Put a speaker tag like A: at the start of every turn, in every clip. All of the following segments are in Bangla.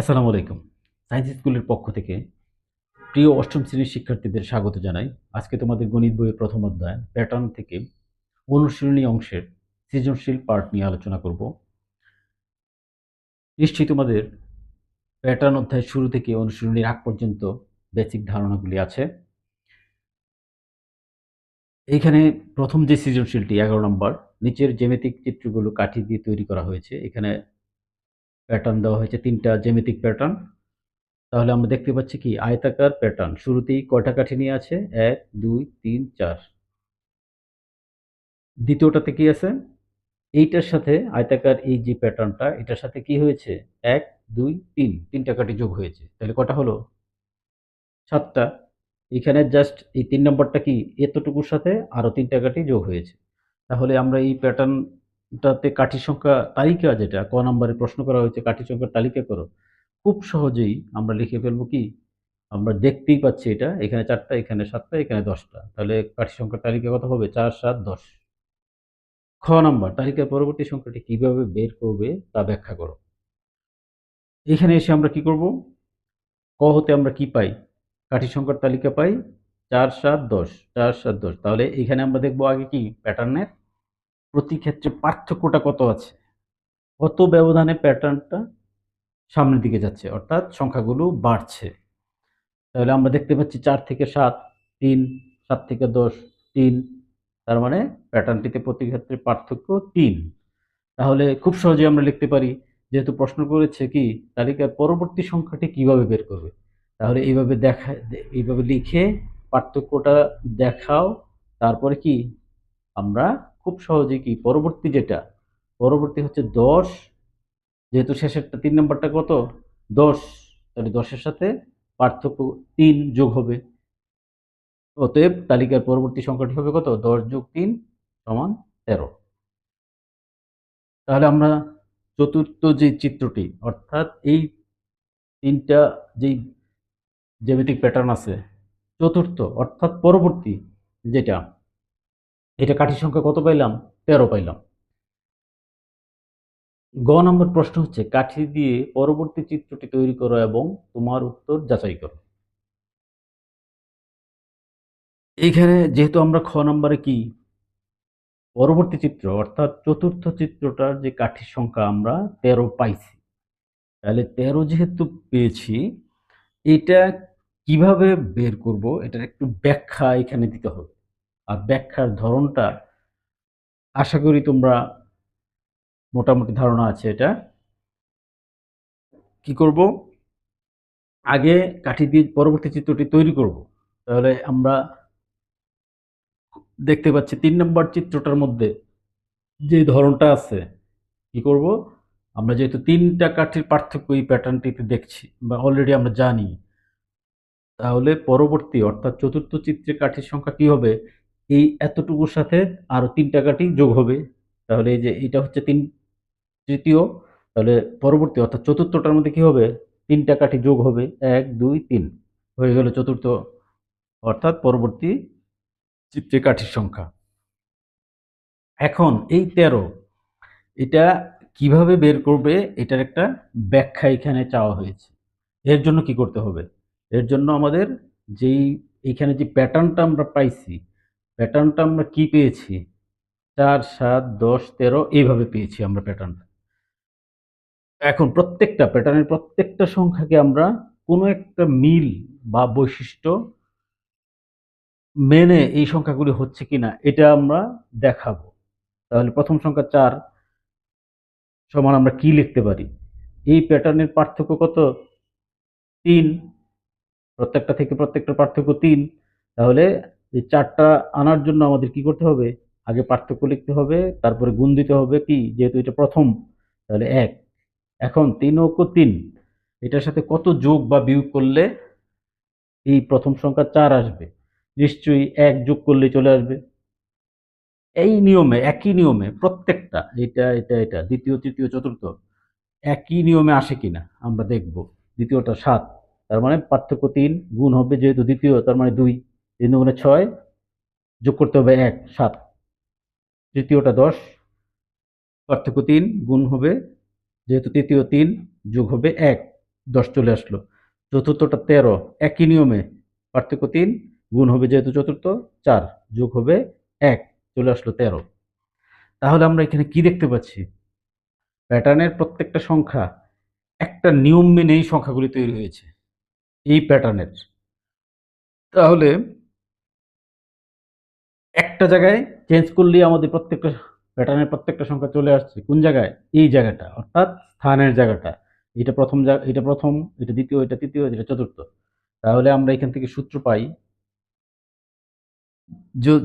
A: আসসালামু আলাইকুম। সায়েন্স স্কুলের পক্ষ থেকে প্রিয় অষ্টম শ্রেণির শিক্ষার্থীদের স্বাগত জানাই। আজকে তোমাদের গণিত বইয়ের প্রথম অধ্যায়, প্যাটার্ন থেকে অনুশীলনী অংশের সৃজনশীল পার্ট নিয়ে আলোচনা করব। নিশ্চয়ই তোমাদের প্যাটার্ন অধ্যায় শুরু থেকে অনুশীলনীর আগ পর্যন্ত বেসিক ধারণাগুলি আছে। এইখানে প্রথম যে সৃজনশীলটি, এগারো নম্বর, নিচের জ্যামিতিক চিত্রগুলো কাঠি দিয়ে তৈরি করা হয়েছে। এখানে প্যাটার্ন দেওয়া হয়েছে, তিনটা জ্যামিতিক প্যাটার্ন তাহলে আমরা দেখতে পাচ্ছি কি? আয়তাকার প্যাটার্ন শুরুতেই কয়টা কাঠি নিয়ে আছে? এক, দুই, তিন, চার। দ্বিতীয়টাতে কি আছে? এইটার সাথে আয়তাকার এই যে প্যাটার্নটা এটার সাথে কি হয়েছে? এক, দুই, তিন। তিনটা কাঠি যোগ হয়েছে। তাহলে কটা হলো? সাতটা। এখানে জাস্ট এই তিন নম্বরটা কি? এতটুকুর সাথে আরও তিনটা কাঠি যোগ হয়েছে। তাহলে আমরা এই প্যাটার্নটাতে কাঠি সংখ্যা তালিকা যেটা, ক নম্বরে প্রশ্ন করা হয়েছে কাঠি সংখ্যার তালিকা করো। খুব সহজেই আমরা লিখে ফেলব কি? আমরা দেখতেই পাচ্ছি এটা, এখানে চারটা, এখানে সাতটা, এখানে দশটা। তাহলে কাঠি সংখ্যার তালিকা কত হবে? চার, সাত, দশ। খ নম্বর তালিকার পরবর্তী সংখ্যাটি কীভাবে বের করবে তা ব্যাখ্যা করো। এখানে এসে আমরা কি করব? ক হতে আমরা কি পাই? কাঠি সংখ্যার তালিকা পাই। চার, সাত, দশ। চার, সাত, দশ। তাহলে এখানে আমরা দেখব আগে কি? প্যাটার্নের প্রতি ক্ষেত্রে পার্থক্যটা কত আছে? কত ব্যবধানে প্যাটার্নটা সামনের দিকে যাচ্ছে? অর্থাৎ সংখ্যাগুলো বাড়ছে। তাহলে আমরা দেখতে পাচ্ছি চার থেকে সাত, তিন, সাত থেকে দশ, তিন, তার মানে প্যাটার্নটিতে প্রতি ক্ষেত্রে পার্থক্য তিন। তাহলে খুব সহজে আমরা লিখতে পারি, যেহেতু প্রশ্ন করেছে কি, তালিকার পরবর্তী সংখ্যাটি কীভাবে বের করবে? তাহলে এইভাবে দেখা, এইভাবে লিখে পার্থক্যটা দেখাও, তারপরে কি, আমরা খুব সহজে কি? পরবর্তী যেটা? পরবর্তী হচ্ছে দশ, যেহেতু শেষেরটা তিন নম্বরটা কত? দশ। তাহলে দশের সাথে পার্থক্য তিন যোগ হবে। অতএব তালিকার পরবর্তী সংখ্যাটি হবে কত? দশ যোগ তিন সমান তেরো। তাহলে আমরা চতুর্থ যে চিত্রটি, অর্থাৎ এই তিনটা যেই জ্যামিতিক প্যাটার্ন আছে, চতুর্থ, অর্থাৎ পরবর্তী যেটা এটা কাঠির সংখ্যা কত পাইলাম? তেরো পাইলাম। গ নম্বর প্রশ্ন হচ্ছে, কাঠি দিয়ে পরবর্তী চিত্রটি তৈরি করো এবং তোমার উত্তর যাচাই করো। এইখানে যেহেতু আমরা খ নম্বরে কি? পরবর্তী চিত্র, অর্থাৎ চতুর্থ চিত্রটার যে কাঠির সংখ্যা আমরা তেরো পাইছি। তাহলে তেরো যেহেতু পেয়েছি, এটা কীভাবে বের করব? এটার একটু ব্যাখ্যা এখানে দিতে হবে। আর ব্যাখ্যার ধরনটা আশা করি তোমরা মোটামুটি ধারণা আছে এটা। কি করব? আগে কাঠি দিয়ে পরবর্তী চিত্রটি তৈরি করব। তাহলে আমরা দেখতে পাচ্ছি তিন নম্বর চিত্রটার মধ্যে যে ধরনটা আছে, কি করব? আমরা যেহেতু তিনটা কাঠির পার্থক্য এই প্যাটার্নটিতে দেখছি বা অলরেডি আমরা জানি, তাহলে পরবর্তী অর্থাৎ চতুর্থ চিত্রে কাঠির সংখ্যা কি হবে? এই এতটুকুর সাথে আরও তিনটা কাঠি যোগ হবে। তাহলে এই যে এটা হচ্ছে তিন তৃতীয়, তাহলে পরবর্তী অর্থাৎ চতুর্থটার মধ্যে কি হবে? তিনটা কাঠি যোগ হবে, এক, দুই, তিন। হয়ে গেল চতুর্থ অর্থাৎ পরবর্তী চিত্রে কাঠির সংখ্যা। এখন এই তেরো, এটা কীভাবে বের করবে? এটার একটা ব্যাখ্যা এখানে চাওয়া হয়েছে। এর জন্য কি করতে হবে? এর জন্য আমাদের যেই এখানে যে প্যাটার্নটা আমরা পাইছি প্যাটার্নটা আমরা কি পেয়েছি? চার, সাত, দশ, তেরো, এইভাবে পেয়েছি আমরা প্যাটার্নটা। এখন প্রত্যেকটা প্যাটার্নের প্রত্যেকটা সংখ্যাকে আমরা কোনো একটা মিল বা বৈশিষ্ট্য মেনে এই সংখ্যাগুলি হচ্ছে কিনা, এটা আমরা দেখাবো। তাহলে প্রথম সংখ্যা চার সমান আমরা কি লিখতে পারি? এই প্যাটার্নের পার্থক্য কত? তিন। প্রত্যেকটা থেকে প্রত্যেকটা পার্থক্য তিন। তাহলে এই চারটা আনার জন্য আমাদের কি করতে হবে? আগে পার্থক্য লিখতে হবে, তারপরে গুণ দিতে হবে কি? যেহেতু এটা প্রথম, তাহলে এক। এখন তিন অঙ্ক তিন, এটার সাথে কত যোগ বা বিয়োগ করলে এই প্রথম সংখ্যা চার আসবে? নিশ্চয়ই এক যোগ করলে চলে আসবে। এই নিয়মে, একই নিয়মে প্রত্যেকটা, এটা এটা এটা, দ্বিতীয়, তৃতীয়, চতুর্থ, একই নিয়মে আসে কিনা আমরা দেখব। দ্বিতীয়টা সাত, তার মানে পার্থক্য তিন, গুণ হবে যেহেতু দ্বিতীয়, তার মানে দুই। তিন গুণে ছয় যোগ করতে হবে এক, সাত। তৃতীয়টা দশ, পার্থক্য তিন গুণ হবে, যেহেতু তৃতীয় তিন যোগ হবে এক, দশ চলে আসলো। চতুর্থটা তেরো, একই নিয়মে পার্থক্য তিন গুণ হবে যেহেতু চতুর্থ, চার যোগ হবে এক, চলে আসলো তেরো। তাহলে আমরা এখানে কি দেখতে পাচ্ছি? প্যাটার্নের প্রত্যেকটা সংখ্যা একটা নিয়ম মেনে এই সংখ্যাগুলি তৈরি হয়েছে, এই প্যাটার্নের। তাহলে একটা জায়গায় চেঞ্জ করলেই আমাদের প্রত্যেকটা প্যাটার্নের প্রত্যেকটা সংখ্যা চলে আসছে। কোন জায়গায়? এই জায়গাটা, অর্থাৎ স্থানের জায়গাটা। এটা প্রথম জায়গা, এটা প্রথম, এটা দ্বিতীয়, এটা তৃতীয়, এটা চতুর্থ। তাহলে আমরা এখান থেকে সূত্র পাই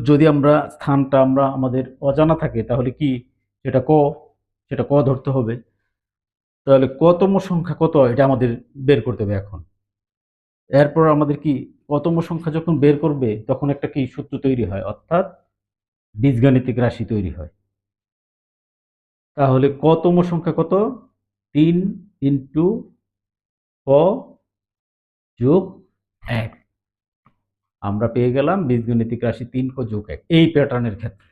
A: যদি আমরা স্থানটা আমরা আমাদের অজানা থাকে, তাহলে কি? সেটা ক সেটা ক ধরতে হবে। তাহলে কতম সংখ্যা কত এটা আমাদের বের করতে হবে এখন। এরপর আমাদের কি? কতম সংখ্যা যখন বের করবে, তখন একটা কি সূত্র তৈরি হয়? অর্থাৎ বীজগাণিতিক রাশি তৈরি হয়। তাহলে কতম সংখ্যা কত? তিন ইন্টু ক যোগ এক। আমরা পেয়ে গেলাম বীজগণিতিক রাশি তিন ক যোগ এক। এই প্যাটার্নের ক্ষেত্রে।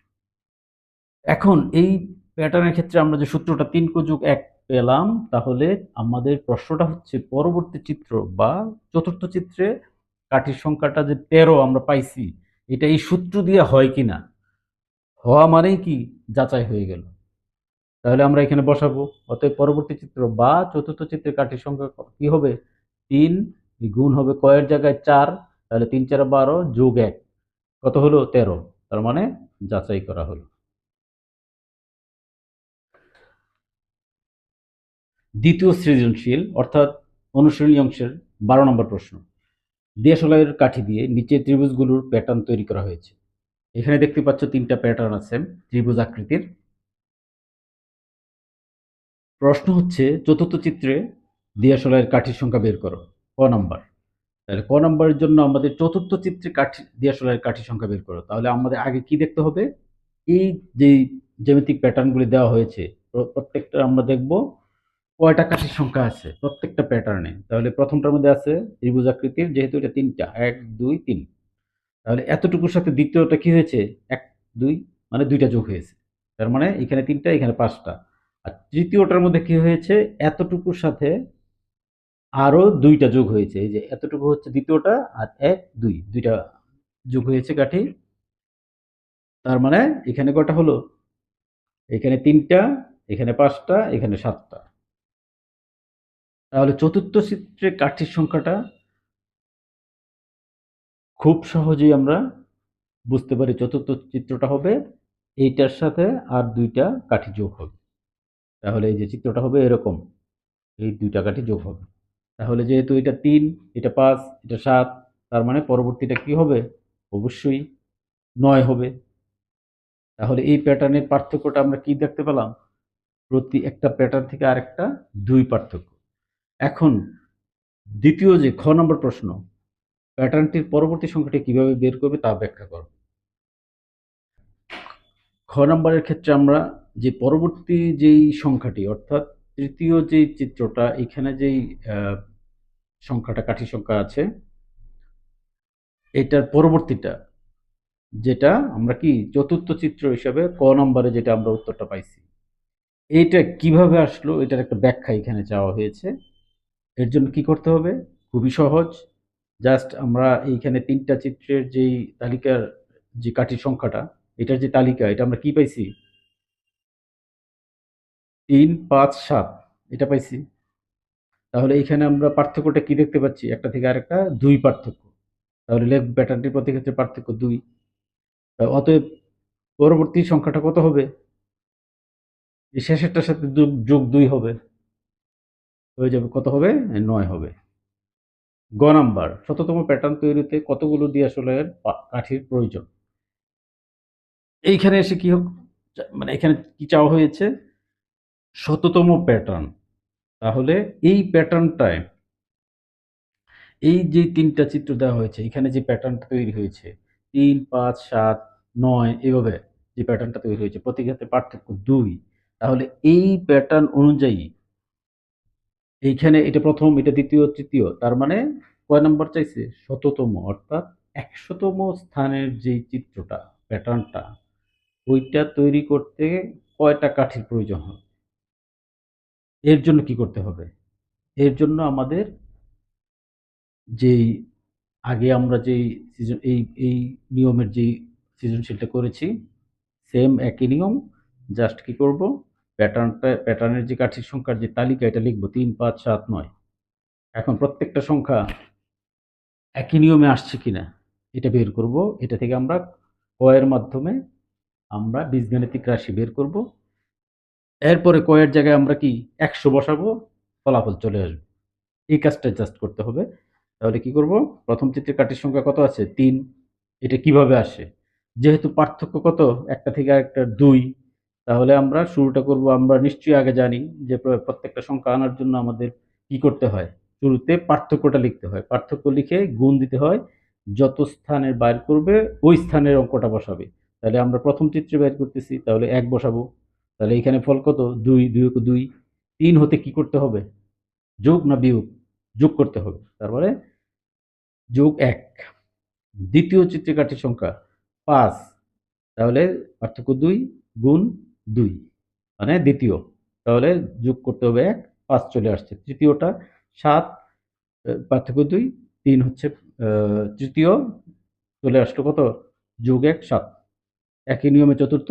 A: এখন এই প্যাটার্নের ক্ষেত্রে আমরা যে সূত্রটা তিন ক যোগ এক পেলাম, তাহলে আমাদের প্রশ্নটা হচ্ছে পরবর্তী চিত্র বা চতুর্থ চিত্রে কাঠির সংখ্যাটা যে তেরো আমরা পাইছি, এটা এই সূত্র দিয়ে হয় কিনা? হওয়া মানেই কি? যাচাই হয়ে গেল। তাহলে আমরা এখানে বসাবো। অতএব পরবর্তী চিত্র বা চতুর্থ চিত্রে কাঠির সংখ্যা কি হবে? তিন গুণ হবে কয়ের জায়গায় চার, তাহলে তিন চার বারো যোগ এক। কত হলো? তেরো। তার মানে যাচাই করা হলো। দ্বিতীয় সৃজনশীল, অর্থাৎ অনুশীলনী অংশের বারো নম্বর প্রশ্ন। দেশলাইয়ের কাঠি দিয়ে নিচে ত্রিভুজগুলোর প্যাটার্ন তৈরি করা হয়েছে। এখানে দেখতে পাচ্ছ তিনটা প্যাটার্ন আছে, ত্রিভুজ আকৃতির। প্রশ্ন হচ্ছে, চতুর্থ চিত্রে দিয়াশলাইয়ের কাঠির সংখ্যা বের করো, ক নাম্বার। তাহলে ক নাম্বারের জন্য আমাদের চতুর্থ চিত্রে কাঠি দিয়াশলাইয়ের কাঠির সংখ্যা বের করো। তাহলে আমাদের আগে কি দেখতে হবে? এই যে জ্যামিতিক প্যাটার্নগুলি দেওয়া হয়েছে প্রত্যেকটা আমরা দেখব কয়টা কাঠির সংখ্যা আছে? প্রত্যেকটা প্যাটার্নে তাহলে প্রথমটার মধ্যে আছে ত্রিভুজ আকৃতির, যেহেতু এটা তিনটা, এক, দুই, তিন। তাহলে এতটুকুর সাথে দ্বিতীয়টা কি হয়েছে? এক, দুই মানে দুইটা যোগ হয়েছে। তার মানে এখানে তিনটা, এখানে পাঁচটা। আর তৃতীয়টার মধ্যে কি হয়েছে? এতটুকুর সাথে আরও দুইটা যোগ হয়েছে। এই যে এতটুকু হচ্ছে দ্বিতীয়টা আর এক, দুই। দুইটা যোগ হয়েছে কাঠি। তার মানে এখানে কটা হলো? এখানে তিনটা, এখানে পাঁচটা, এখানে সাতটা। তাহলে চতুর্থ চিত্রে কাঠির সংখ্যাটা খুব সহজেই আমরা বুঝতে পারি চতুর্থ চিত্রটা হবে এইটার সাথে আর দুইটা কাঠি যোগ হবে। তাহলে এই যে চিত্রটা হবে এরকম, এই দুইটা কাঠি যোগ হবে। তাহলে যেহেতু এটা তিন, এটা পাঁচ, এটা সাত, তার মানে পরবর্তীটা কি হবে? অবশ্যই নয় হবে। তাহলে এই প্যাটার্নের পার্থক্যটা আমরা কি দেখতে পেলাম? প্রতি একটা প্যাটার্ন থেকে আরেকটা দুই পার্থক্য। এখন দ্বিতীয় যে খ নম্বর প্রশ্ন, প্যাটার্নটির পরবর্তী সংখ্যাটি কীভাবে বের করবে তা ব্যাখ্যা করো। খ নম্বরের ক্ষেত্রে আমরা যে পরবর্তী যেই সংখ্যাটি, অর্থাৎ তৃতীয় যেই চিত্রটা, এখানে যেই সংখ্যাটা, কাঠি সংখ্যা আছে, এটার পরবর্তীটা, যেটা আমরা কি, চতুর্থ চিত্র হিসাবে ক নম্বরে যেটা আমরা উত্তরটা পাইছি। এইটা কীভাবে আসলো, এটার একটা ব্যাখ্যা এখানে চাওয়া হয়েছে। এর জন্য কি করতে হবে? খুবই সহজ। জাস্ট আমরা এইখানে তিনটা চিত্রের যেই তালিকার যে কাঠির সংখ্যাটা, এটার যে তালিকা, এটা আমরা কি পাইছি? তিন, পাঁচ, সাত, এটা পাইছি। তাহলে এখানে আমরা পার্থক্যটা কি দেখতে পাচ্ছি? একটা থেকে আরেকটা, দুই পার্থক্য। তাহলে লেফট ব্যাটারটির প্রতি ক্ষেত্রে পার্থক্য দুই। অতএব পরবর্তী সংখ্যাটা কত হবে? এই শেষেরটার সাথে যোগ দুই হবে। হয়ে যাবে, কত হবে? নয় হবে। গ নাম্বার শততম প্যাটার্ন তৈরিতে কতগুলো দিয়াশলাইয়ের পা- কাঠির প্রয়োজন? এইখানে এসে কি হোক মানে এখানে কি চাওয়া হয়েছে? শততম প্যাটার্ন তাহলে এই প্যাটার্নটায় এই যে তিনটা চিত্র দেওয়া হয়েছে, এখানে যে প্যাটার্নটা তৈরি হয়েছে, তিন, পাঁচ, সাত, নয়, এভাবে যে প্যাটার্নটা তৈরি হয়েছে প্রতি ক্ষেত্রে পার্থক্য দুই। তাহলে এই প্যাটার্ন অনুযায়ী এইখানে এটা প্রথম, এটা দ্বিতীয়, তৃতীয়। তার মানে কয় নম্বর চাইছে? শততম, অর্থাৎ একশতম স্থানের যে চিত্রটা, প্যাটার্নটা, ওইটা তৈরি করতে কয়টা কাঠির প্রয়োজন হয়? এর জন্য কি করতে হবে? এর জন্য আমাদের যেই, আগে আমরা যেই সৃজন, এই এই নিয়মের যেই সৃজনশীলটা করেছি সেম একই নিয়ম জাস্ট কি করব? প্যাটার্নটা প্যাটার্নের যে কাঠির সংখ্যার যে তালিকা, এটা লিখব তিন, পাঁচ, সাত, নয়। এখন প্রত্যেকটা সংখ্যা একই নিয়মে আসছে কিনা, এটা বের করব। এটা থেকে আমরা কয়ের মাধ্যমে আমরা বীজগাণিতিক রাশি বের করব। এরপরে কয়ের জায়গায় আমরা কি একশো বসাবো, ফলাফল চলে আসবে। এই কাজটা জাস্ট করতে হবে। তাহলে কি করব? প্রথম চিত্রের কাঠির সংখ্যা কত আছে? তিন। এটা কীভাবে আসে? যেহেতু পার্থক্য কত? একটা থেকে আরেকটা দুই। তাহলে আমরা শুরুটা করব। আমরা নিশ্চয়ই আগে জানি যে প্রত্যেকটা সংখ্যা আনার জন্য আমাদের কি করতে হয়? শুরুতে পার্থক্যটা লিখতে হয়। পার্থক্য লিখে গুণ দিতে হয়। যত স্থানের বাইর করবে, ওই স্থানের অঙ্কটা বসাবে। তাহলে আমরা প্রথম চিত্রে বের করতেছি, তাহলে এক বসাবো। তাহলে এখানে ফল কত? দুই দুই দুই। তিন হতে কি করতে হবে? যোগ না বিয়োগ? যোগ করতে হবে। তারপরে যোগ এক। দ্বিতীয় চিত্রে কাঠির সংখ্যা পাঁচ। তাহলে পার্থক্য দুই গুণ দুই মানে দ্বিতীয়। তাহলে যোগ করতে হবে এক, পাঁচ চলে আসছে। তৃতীয়টা সাত পার্থক্য দুই, তিন হচ্ছে তৃতীয়, চলে আসলো কত? যোগ এক, সাত। একই নিয়মে চতুর্থ,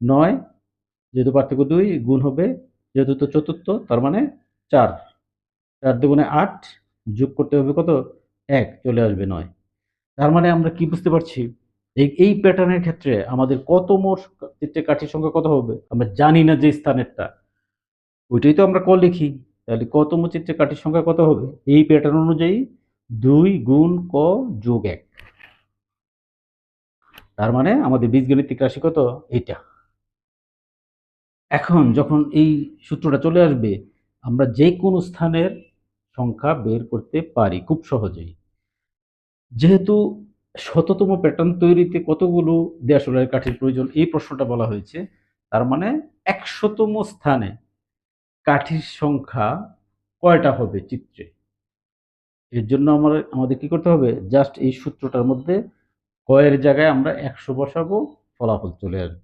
A: নয়, যেহেতু পার্থক্য দুই, গুণ হবে, যেহেতু তো চতুর্থ, তার মানে চার। চার দুগুণে আট, যোগ করতে হবে কত? এক, চলে আসবে নয়। তার মানে আমরা কি বুঝতে পারছি? এই এই প্যাটার্নের ক্ষেত্রে আমাদের কত মোট চিত্রে কাঠির সংখ্যা কত হবে? আমরা জানি না যে স্থানেরটা। ওইটাই তো আমরা ক লিখি। তাহলে কতম চিত্রে কাঠির সংখ্যা কত হবে? এই প্যাটার্ন অনুযায়ী দুই গুণ ক যোগ এক। তার মানে আমাদের বীজগণিতিক রাশি কত? এইটা। এখন যখন এই সূত্রটা চলে আসবে, আমরা যে কোনো স্থানের সংখ্যা বের করতে পারি খুব সহজেই। যেহেতু শততম প্যাটার্ন তৈরিতে কতগুলো দেয়াশোলার কাঠির প্রয়োজন? এই প্রশ্নটা বলা হয়েছে। তার মানে একশতম স্থানে কাঠির সংখ্যা কয়টা হবে চিত্রে? এর জন্য আমার, আমাদের কি করতে হবে? জাস্ট এই সূত্রটার মধ্যে কয়ের জায়গায় আমরা একশো বসাবো, ফলাফল চলে আসবে।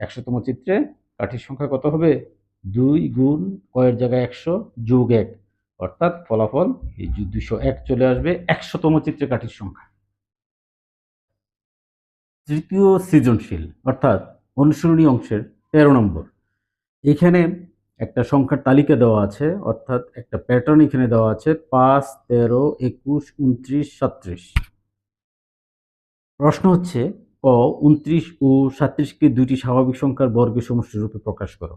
A: একশোতম চিত্রে কাঠির সংখ্যা কত হবে? দুই গুণ কয়ের জায়গায় একশো যোগ এক। অর্থাৎ ফলাফল এই দুশো এক চলে আসবে, একশোতম চিত্রে কাঠির সংখ্যা। তৃতীয় সৃজনশীল, অর্থাৎ অনুসরণী অংশের তেরো নম্বর। এখানে একটা সংখ্যার তালিকা দেওয়া আছে, অর্থাৎ একটা প্যাটার্ন এখানে দেওয়া আছে, পাঁচ, তেরো, একুশ, উনত্রিশ, সাতত্রিশ। প্রশ্ন হচ্ছে ক উনত্রিশ ও সাতত্রিশকে দুইটি স্বাভাবিক সংখ্যার বর্গের সমষ্টি রূপে প্রকাশ করো।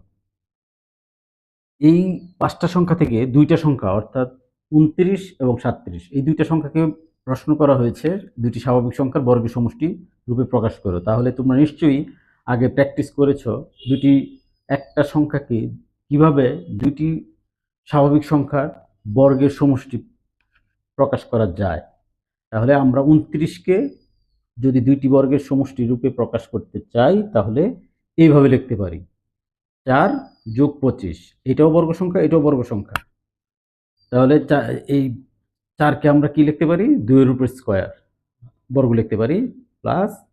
A: এই পাঁচটা সংখ্যা থেকে দুইটা সংখ্যা, অর্থাৎ উনত্রিশ এবং সাতত্রিশ, এই দুইটা সংখ্যাকে প্রশ্ন করা হয়েছে, দুইটি স্বাভাবিক সংখ্যার বর্গের সমষ্টি রূপে প্রকাশ করো। তাহলে তোমরা নিশ্চয়ই আগে প্র্যাকটিস করেছ দুটি, একটা সংখ্যাকে কীভাবে দুইটি স্বাভাবিক সংখ্যার বর্গের সমষ্টি প্রকাশ করা যায়। তাহলে আমরা উনত্রিশকে যদি দুইটি বর্গের সমষ্টি রূপে প্রকাশ করতে চাই, তাহলে এইভাবে লিখতে পারি। চার যোগ পঁচিশ, এটাও বর্গ সংখ্যা, এটাও বর্গ সংখ্যা। তাহলে এই চারকে আমরা কি লিখতে পারি? দুইয়ের উপরে স্কোয়ার বর্গ লিখতে পারি। প্লাস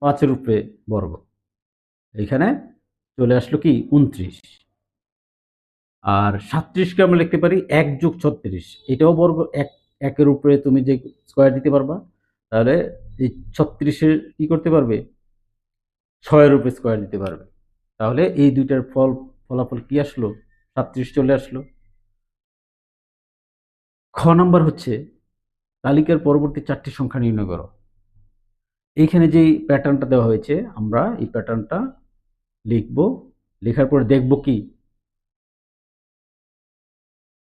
A: পাঁচের উপরে বর্গ। এখানে চলে আসলো কি? উনত্রিশ। আর সাতত্রিশকে আমরা লিখতে পারি এক যোগ ছত্রিশ। এটাও বর্গ, এক, একের উপরে তুমি যে স্কোয়ার দিতে পারবা, তাহলে এই ছত্রিশের কি করতে পারবে? ছয়ের উপরে স্কোয়ার দিতে পারবে। তাহলে এই দুইটার ফল, ফলাফল কি আসলো? সাতত্রিশ চলে আসলো। খ নাম্বার হচ্ছে, তালিকার পরবর্তী চারটি সংখ্যা নির্ণয় করো। এইখানে যেই প্যাটার্নটা দেওয়া হয়েছে, আমরা এই প্যাটার্নটা লিখব। লেখার পরে দেখব কি?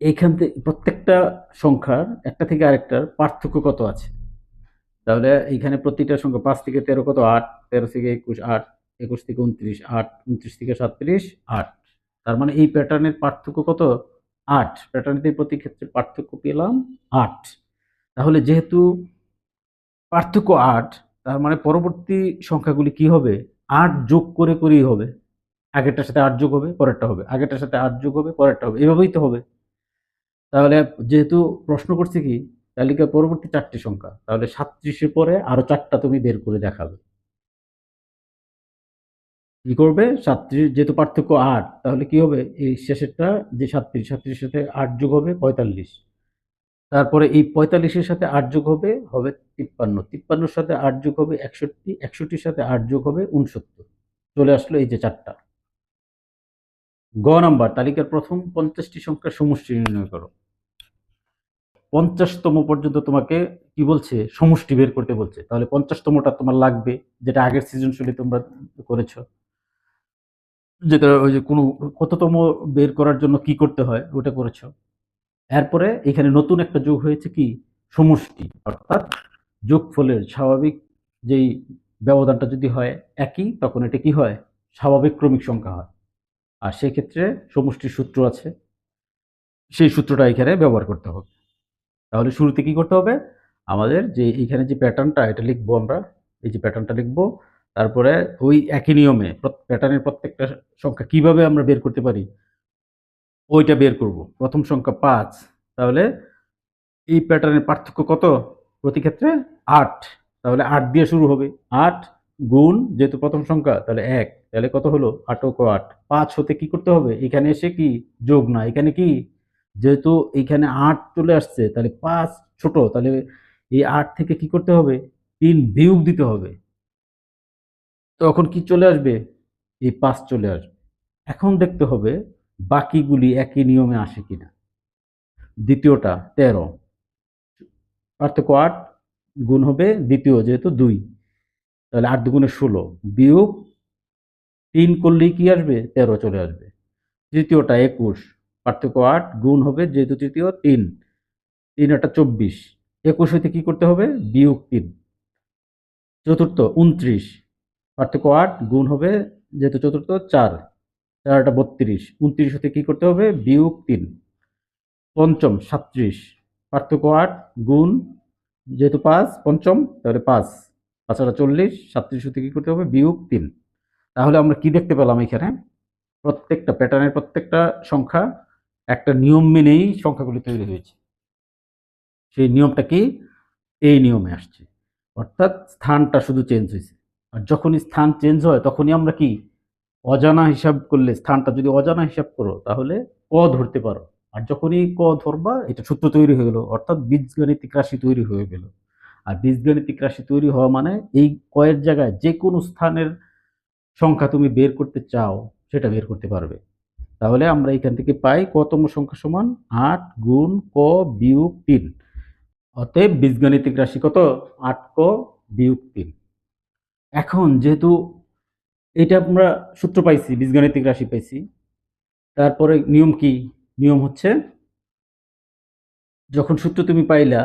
A: এইখান থেকে প্রত্যেকটা সংখ্যার একটা থেকে আরেকটার পার্থক্য কত আছে? তাহলে এইখানে প্রতিটা সংখ্যা পাঁচ থেকে তেরো কত? আট। তেরো থেকে একুশ, আট। একুশ থেকে উনত্রিশ, আট। উনত্রিশ থেকে সাতত্রিশ, আট। তার মানে এই প্যাটার্নের পার্থক্য কত? আট। প্যাটার্নের প্রতি ক্ষেত্রে পার্থক্য পেলাম আট। তাহলে যেহেতু পার্থক্য আট তার মানে পরবর্তী সংখ্যাগুলি কি হবে? আট যোগ করে করেই হবে। আগেরটার সাথে আট যোগ হবে, পরেরটা হবে। আগেরটার সাথে আট যোগ হবে, পরেরটা হবে। এভাবেই তো হবে। তাহলে যেহেতু প্রশ্ন করছে কি, তালিকার পরবর্তী চারটি সংখ্যা, তাহলে সাতত্রিশের পরে আরও চারটা তুমি বের করে দেখাবে। কি করবে? সাতত্রিশ, যেহেতু পার্থক্য আট, তাহলে কি হবে? এই শেষেরটা, যে সাতত্রিশ, সাতত্রিশের সাথে আট যোগ হবে, পঁয়তাল্লিশ। তারপরে এই পঁয়তাল্লিশের সাথে আট যোগ হবে হবে তিপ্পান্ন। তিপ্পান্নর সাথে আট যোগ হবে একষট্টি, একষট্টির সাথে আট যোগ হবে উনসত্তর। চলে আসলো এই যে চারটা। গ নাম্বার, তালিকার প্রথম পঞ্চাশটি সংখ্যার সমষ্টি নির্ণয় করো। পঞ্চাশতম পর্যন্ত তোমাকে কি বলছে? সমষ্টি বের করতে বলছে। তাহলে পঞ্চাশতমটা তোমার লাগবে, যেটা আগের সৃজনশীলে তোমরা করেছ। যেটা ওই যে কোনো কততম বের করার জন্য কি করতে হয়, ওটা করেছ। এরপরে এখানে নতুন একটা যোগ হয়েছে কি? সমষ্টি। অর্থাৎ যোগফলের স্বাভাবিক যেই ব্যবধানটা যদি হয় একই, তখন এটা কি হয়? স্বাভাবিক ক্রমিক সংখ্যা হয়। আর সেক্ষেত্রে সমষ্টির সূত্র আছে। সেই সূত্রটা এখানে ব্যবহার করতে হবে। তাহলে শুরুতে কি করতে হবে? আমাদের যে এখানে যে প্যাটার্নটা, এটা লিখব আমরা। এই যে প্যাটার্নটা লিখব। তারপরে ওই একই নিয়মে প্যাটার্নের প্রত্যেকটা সংখ্যা কীভাবে আমরা বের করতে পারি? ওইটা বের করব। প্রথম সংখ্যা পাঁচ। তাহলে এই প্যাটার্নের পার্থক্য কত? প্রতি ক্ষেত্রে আট। তাহলে আট দিয়ে শুরু হবে। আট গুণ যেহেতু প্রথম সংখ্যা, তাহলে এক। তাহলে কত হলো? আটক আট। পাঁচ হতে কি করতে হবে? এখানে এসে কি? যোগ না এখানে কি? যেহেতু এখানে আট চলে আসছে, তাহলে পাঁচ ছোট। তাহলে এই আট থেকে কি করতে হবে? তিন বিয়োগ দিতে হবে। তখন কি চলে আসবে? এই পাঁচ চলে আসবে। এখন দেখতে হবে বাকিগুলি একই নিয়মে আসে কিনা? দ্বিতীয়টা, তেরো। পার্থক্য আট, গুণ হবে দ্বিতীয় যেহেতু দুই। তাহলে আট দুগুণে ষোলো। বিয়োগ তিন করলেই কি আসবে? তেরো চলে আসবে। তৃতীয়টা, একুশ। পার্থক্য আট, গুণ হবে যেহেতু তৃতীয়, তিন। তিন একটা চব্বিশ। একুশ হইতে কি করতে হবে? বিয়োগ তিন। চতুর্থ, উনত্রিশ। পার্থক্য আট, গুণ হবে যেহেতু চতুর্থ, চার। একটা বত্রিশ। উনত্রিশ হতে কি করতে হবে? বিয়োগ তিন। পঞ্চম সাত্রিশ পার্থক্য আট গুণ যেহেতু পাঁচ, পঞ্চম, তাহলে পাঁচ। পাঁচ আটা চল্লিশ সাত্রিশ হতে কি করতে হবে? বিয়োগ তিন। তাহলে আমরা কি দেখতে পেলাম এখানে? প্রত্যেকটা প্যাটার্নের প্রত্যেকটা সংখ্যা একটা নিয়ম মেনেই সংখ্যাগুলি তৈরি হয়েছে। সেই নিয়মটা কি? এই নিয়মে আসছে। অর্থাৎ স্থানটা শুধু চেঞ্জ হয়েছে। আর যখনই স্থান চেঞ্জ হয়, তখনই আমরা কি অজানা হিসাব করলে, স্থানটা যদি অজানা হিসাব করো, তাহলে ক ধরতে পারো। আর যখনই ক ধরবা, এটা সূত্র তৈরি হয়ে গেলো। অর্থাৎ বীজগণিতিক রাশি তৈরি হয়ে গেল। আর বীজগণিতিক রাশি তৈরি হওয়া মানে এই কয়ের জায়গায় যে কোনো স্থানের সংখ্যা তুমি বের করতে চাও, সেটা বের করতে পারবে। তাহলে আমরা এখান থেকে পাই কতম সংখ্যা সমান আট গুণ ক বিয়োগ তিন। অতএব বীজগণিতিক রাশি কত? আট ক বিয়োগ তিন। এখন যেহেতু এটা আমরা সূত্র পাইছি, বীজগণিতিক রাশি পাইছি। তারপরে নিয়ম কি? নিয়ম হচ্ছে, যখন সূত্র তুমি পাইলা,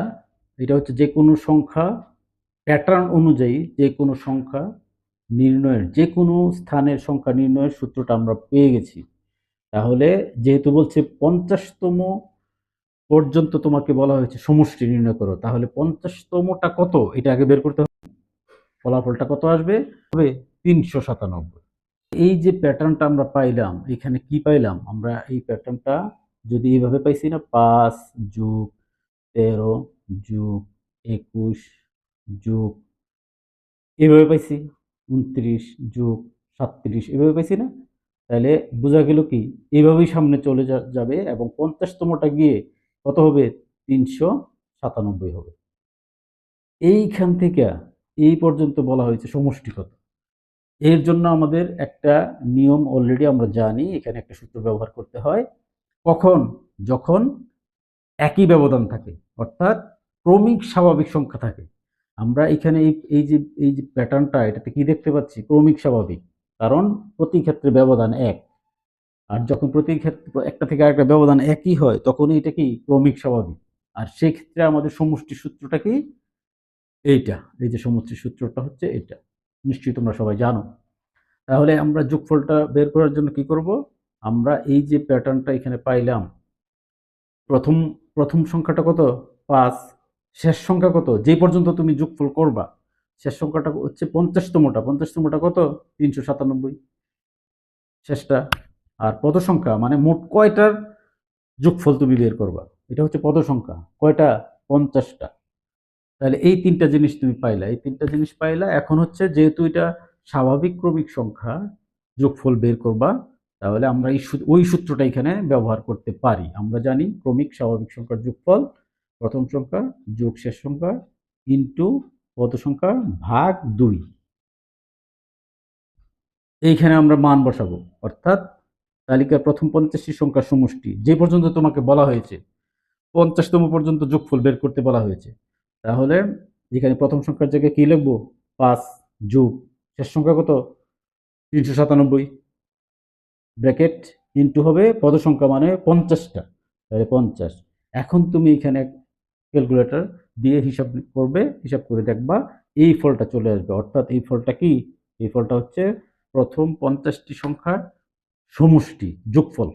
A: এটা হচ্ছে যে কোনো সংখ্যা প্যাটার্ন অনুযায়ী যে কোনো সংখ্যা নির্ণয়ের যে কোনো স্থানের সংখ্যা নির্ণয়ের সূত্রটা আমরা পেয়ে গেছি। তাহলে যেহেতু বলছে পঞ্চাশতম পর্যন্ত তোমাকে বলা হয়েছে সমষ্টি নির্ণয় করো, তাহলে পঞ্চাশতমটা কত? এটা আগে বের করতে হবে। ফলাফলটা কত আসবে? হবে তিনশো সাতানব্বই। এই যে প্যাটার্নটা আমরা পাইলাম, এখানে কি পাইলাম? আমরা এই প্যাটার্নটা যদি এইভাবে পাইছি না, পাঁচ যুগ তেরো যুগ একুশ যুগ এইভাবে পাইছি, উনত্রিশ যুগ সাতত্রিশ এভাবে পাইছি না? তাহলে বোঝা গেল কি, এইভাবেই সামনে চলে যাবে এবং পঞ্চাশতমটা গিয়ে কত হবে? তিনশো সাতানব্বই হবে। এইখান থেকে এই পর্যন্ত বলা হয়েছে সমষ্টিগত। এর জন্য আমাদের একটা নিয়ম অলরেডি আমরা জানি, এখানে একটা সূত্র ব্যবহার করতে হয়। কখন? যখন একই ব্যবধান থাকে, অর্থাৎ ক্রমিক স্বাভাবিক সংখ্যা থাকে। আমরা এখানে এই যে এই যে প্যাটার্নটা এটাতে কি দেখতে পাচ্ছি? ক্রমিক স্বাভাবিক, কারণ প্রতি ক্ষেত্রে ব্যবধান এক। আর যখন প্রতি ক্ষেত্রে, একটা থেকে আরেকটা ব্যবধান একই হয় তখনই এটা কি? ক্রমিক স্বাভাবিক। আর সেক্ষেত্রে আমাদের সমষ্টি সূত্রটা কি? এইটা, এই যে সমষ্টি সূত্রটা হচ্ছে এটা নিশ্চয়ই তোমরা সবাই জানো। তাহলে আমরা যোগফলটা বের করার জন্য কি করব? আমরা এই যে প্যাটার্নটা এখানে পাইলাম, প্রথম প্রথম সংখ্যাটা কত? পাঁচ। শেষ সংখ্যা কত? যে পর্যন্ত তুমি যোগফল করবা, শেষ সংখ্যাটা হচ্ছে পঞ্চাশতমটা। পঞ্চাশতমটা কত? তিনশো সাতানব্বই। শেষটা। আর পদ সংখ্যা মানে মোট কয়টার যোগফল তুমি বের করবা? এটা হচ্ছে পদ সংখ্যা কয়টা? পঞ্চাশটা। তাহলে এই তিনটা জিনিস তুমি পাইলা। এই তিনটা জিনিস পাইলা। এখন হচ্ছে যেহেতু এটা স্বাভাবিক ক্রমিক সংখ্যা, যোগফল বের করবা, তাহলে আমরা এই ওই সূত্রটা এখানে ব্যবহার করতে পারি। আমরা জানি ক্রমিক স্বাভাবিক সংখ্যার যোগফল, প্রথম সংখ্যা, যোগ শেষ সংখ্যা ইন্টু কত সংখ্যা? ভাগ দুই। এইখানে আমরা মান বসাবো। অর্থাৎ তালিকার প্রথম পঞ্চাশটি সংখ্যার সমষ্টি, যে পর্যন্ত তোমাকে বলা হয়েছে, পঞ্চাশতম পর্যন্ত যোগফল বের করতে বলা হয়েছে। তাহলে এখানে প্রথম সংখ্যার জায়গায় কি লিখব? পাঁচ যোগ, শেষ সংখ্যা কত? তিনশো সাতানব্বই। ব্র্যাকেট ইন্টু হবে পদ সংখ্যা মানে পঞ্চাশটা। তাহলে পঞ্চাশ। এখন তুমি এখানে ক্যালকুলেটর দিয়ে হিসাব করবে, হিসাব করে দেখবা এই ফলটা চলে আসবে। অর্থাৎ এই ফলটা কি? এই ফলটা হচ্ছে প্রথম পঞ্চাশটি সংখ্যার সমষ্টি, যোগফল।